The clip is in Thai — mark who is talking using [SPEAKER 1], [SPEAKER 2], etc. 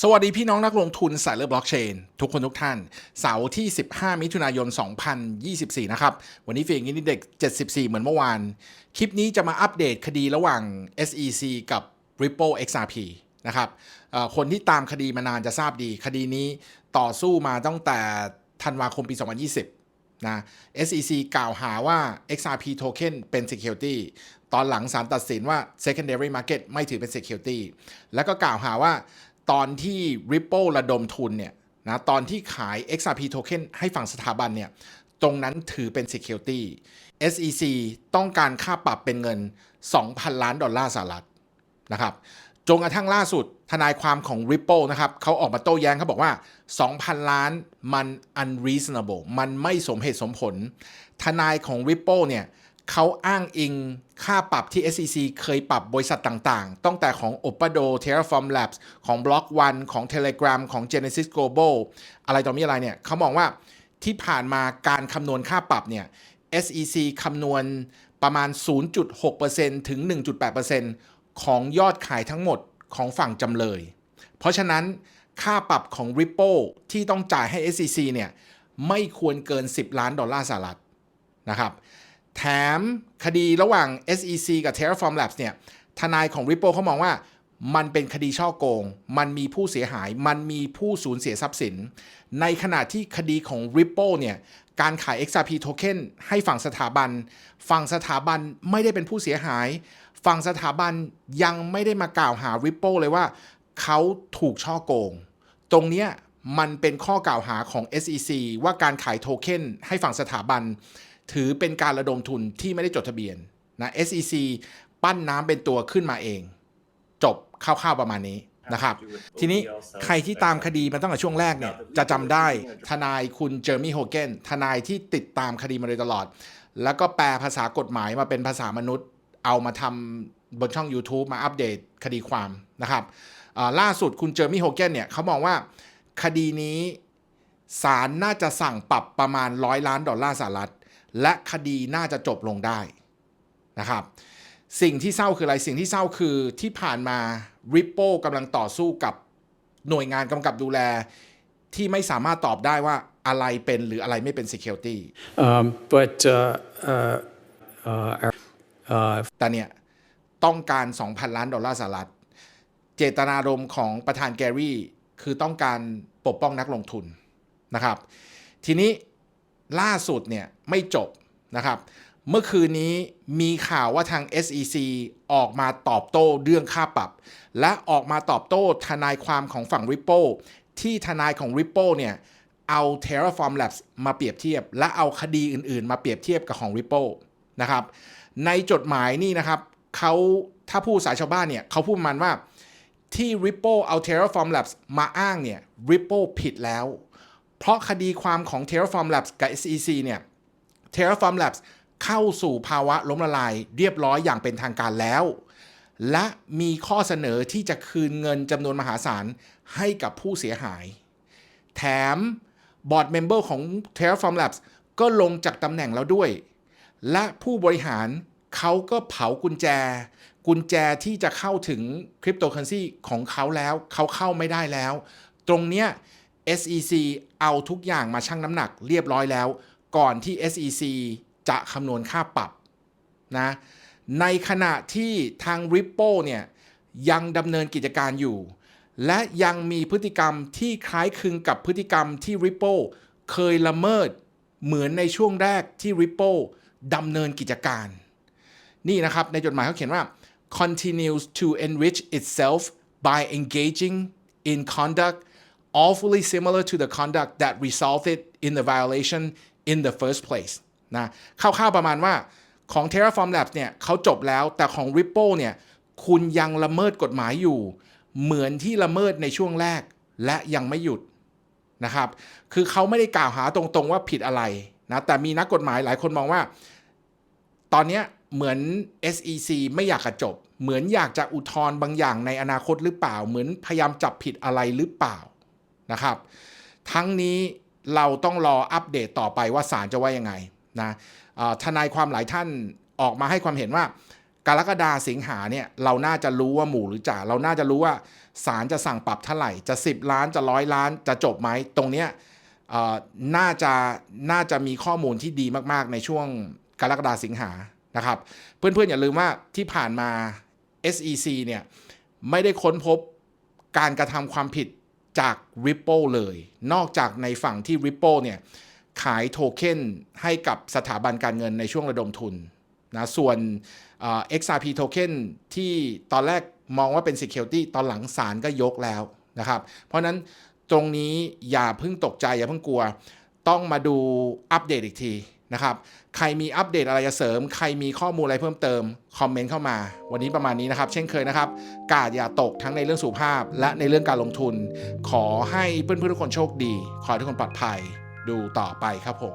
[SPEAKER 1] สวัสดีพี่น้องนักลงทุนสายเลือบล็อกเชน ทุกคนทุกท่าน เสาร์ที่ 15 มิถุนายน 2024 นะครับ วันนี้เฟียงนิเด็ก 74 เหมือนเมื่อวาน คลิปนี้จะมาอัปเดตคดีระหว่าง SEC กับ Ripple XRP นะครับคนที่ตามคดีมานานจะทราบดี คดีนี้ต่อสู้มาตั้งแต่ธันวาคมปี 2020 นะ SEC กล่าวหาว่า XRP token เป็น security ตอนหลังศาลตัดสินว่า secondary market ไม่ถือเป็น security แล้วก็กล่าวหาว่า ตอนที่ Ripple ระดมทุนเนี่ยนะตอนที่ขาย XRP token ให้ฝั่งสถาบันเนี่ยตรงนั้นถือเป็น security SEC ต้องการค่าปรับเป็นเงิน 2,000 ล้านดอลลาร์สหรัฐนะครับจนกระทั่งล่าสุดทนายความของ Ripple นะครับเขาออกมาโต้แย้งเขาบอกว่า 2,000 ล้านมัน unreasonable มันไม่สมเหตุสมผล ทนายของ Ripple เนี่ย เขาอ้างอิงค่าปรับที่ SEC เคยปรับบริษัทต่างๆ ตั้งแต่ของ Opado Terraform Labs ของ Block One ของ Telegram ของ Genesis Global อะไรต่อมีอะไรเนี่ยเขามองว่าที่ผ่านมาการคำนวณค่าปรับเนี่ย SEC คำนวณประมาณ 0.6%ถึง 1.8%ของยอดขายทั้งหมดของฝั่งจำเลย เพราะฉะนั้นค่าปรับของ Ripple ที่ต้องจ่ายให้ SEC เนี่ยไม่ควรเกิน 10 ล้านดอลลาร์สหรัฐนะครับ แถมคดีระหว่าง SEC กับ Terraform Labs เนี่ยทนายของ Ripple เขามองว่ามันเป็นคดีช่อโกง มันมีผู้เสียหาย มันมีผู้สูญเสียทรัพย์สิน ในขณะที่คดีของ Ripple เนี่ย การขาย XRP token ให้ฝั่งสถาบัน ฝั่งสถาบันไม่ได้เป็นผู้เสียหาย ฝั่งสถาบันยังไม่ได้มากล่าวหา Ripple เลยว่า เขาถูกช่อโกง ตรงเนี้ยมันเป็นข้อกล่าวหาของ SEC ว่าการขายโทเค็นให้ฝั่งสถาบัน ถือเป็นการระดมทุนที่ไม่ได้จดทะเบียนนะ SEC ปั้นน้ำเป็นตัวขึ้นมาเอง จบคร่าวๆประมาณนี้นะครับ ทีนี้ใครที่ตามคดีมาตั้งแต่ช่วงแรกเนี่ย จะจำได้ทนายคุณเจอร์มี่โฮเกนทนายที่ติดตามคดีมาโดยตลอด แล้วก็แปลภาษากฎหมายมาเป็นภาษามนุษย์ เอามาทำบนช่อง YouTube มาอัปเดตคดีความนะครับอ่าล่าสุดคุณเจอร์มี่โฮเกนเนี่ยเขามองว่าคดีนี้ศาลน่าจะสั่งปรับประมาณร้อยล้านดอลลาร์สหรัฐ และคดีน่าจะจบลงได้นะครับ สิ่งที่เศร้าคืออะไรสิ่งที่เศร้าคือที่ผ่านมา Ripple กำลังต่อสู้กับหน่วยงานกำกับดูแล ที่ไม่สามารถตอบได้ว่าอะไรเป็นหรืออะไรไม่เป็น Security
[SPEAKER 2] Um, but uh, uh, uh, our, uh,
[SPEAKER 1] แต่เนี่ยต้องการ 2,000 ล้านดอลลาร์สหรัฐ เจตนารมณ์ของประธานแกรี่ คือต้องการปกป้องนักลงทุนนะครับ ทีนี้ ล่าสุดเนี่ยไม่จบนะครับ เมื่อคืนนี้มีข่าวว่าทาง SEC ออกมาตอบโต้เรื่องค่าปรับ และออกมาตอบโต้ทนายความของฝั่ง Ripple ที่ทนายของ Ripple เนี่ยเอา Terraform Labs มาเปรียบเทียบ และเอาคดีอื่นๆ มาเปรียบเทียบกับของ Ripple นะครับในจดหมายนี่นะครับเขาถ้าพูดสายชาวบ้านเนี่ยเขาพูดประมันว่าที่ Ripple เอา Terraform Labs มาอ้างเนี่ย Ripple ผิดแล้ว เพราะคดีความของ Terraform Labs กับ SEC เนี่ย Terraform Labs เข้าสู่ภาวะล้มละลายเรียบร้อยอย่างเป็นทางการแล้ว และมีข้อเสนอที่จะคืนเงินจำนวนมหาศาลให้กับผู้เสียหาย แถมบอร์ดเมมเบอร์ของ Terraform Labs ก็ลงจากตำแหน่งแล้วด้วย และผู้บริหารเขาก็เผากุญแจ กุญแจที่จะเข้าถึงคริปโตเคอเรนซีของเขาแล้ว เขาเข้าไม่ได้แล้ว ตรงเนี้ย SEC เอาทุกอย่างมาชั่งน้ำหนักเรียบร้อยแล้ว ก่อนที่ SEC จะคำนวณค่าปรับนะในขณะที่ทาง Ripple เนี่ยยังดำเนินกิจการอยู่ และยังมีพฤติกรรมที่คล้ายคลึงกับพฤติกรรมที่ Ripple เคยละเมิดเหมือนในช่วงแรกที่ Ripple ดำเนินกิจการ นี่นะครับ ในจดหมายเขาเขียนว่า continues to enrich itself by engaging in conduct awfully similar to the conduct that resulted in the violation in the first place นะคร่าวๆประมาณว่าของ Terraform Labs เนี่ยเขาจบแล้วแต่ของ Ripple เนี่ยคุณยังละเมิดกฎหมายอยู่ เหมือนที่ละเมิดในช่วงแรกและยังไม่หยุดนะครับ คือเขาไม่ได้กล่าวหาตรงๆว่าผิดอะไรนะแต่มีนักกฎหมายหลายคนมองว่า ตอนนี้เหมือน SEC ไม่อยากจะจบ เหมือนอยากจะอุทธรณ์บางอย่างในอนาคตหรือเปล่า เหมือนพยายามจับผิดอะไรหรือเปล่า นะครับ ทั้งนี้เราต้องรออัปเดตต่อไปว่าศาลจะว่ายังไงนะทนายความหลายท่านออกมาให้ความเห็นว่ากรกฎาสิงหาเนี่ยเราน่าจะรู้ว่าหมู่หรือจ่าเราน่าจะรู้ว่าศาลจะสั่งปรับเท่าไหร่ จะ 10 ล้านจะร้อยล้านจะจบไหมตรงเนี้ยน่าจะน่าจะมีข้อมูลที่ดีมากๆ ในช่วงกรกฎาสิงหานะครับ เพื่อนๆอย่าลืมว่าที่ผ่านมา SEC เนี่ยไม่ได้ค้นพบการกระทำความผิด จาก Ripple เลย นอกจากในฝั่งที่ Ripple เนี่ยขายโทเค็นให้กับสถาบันการเงินในช่วงระดมทุนนะส่วน XRP token ที่ตอนแรกมองว่าเป็น security ตอนหลังศาลก็ยกแล้วนะครับ เพราะนั้นตรงนี้อย่าเพิ่งตกใจอย่าเพิ่งกลัว ต้องมาดูอัปเดตอีกที นะครับ ใครมีอัปเดตอะไรจะเสริม ใครมีข้อมูลอะไรเพิ่มเติม คอมเมนต์เข้ามา วันนี้ประมาณนี้นะครับ เช่นเคยนะครับ กาดอย่าตกทั้งในเรื่องสุขภาพ และในเรื่องการลงทุน ขอให้เพื่อนๆทุกคนโชคดี ขอให้ทุกคนปลอดภัย ดูต่อไปครับผม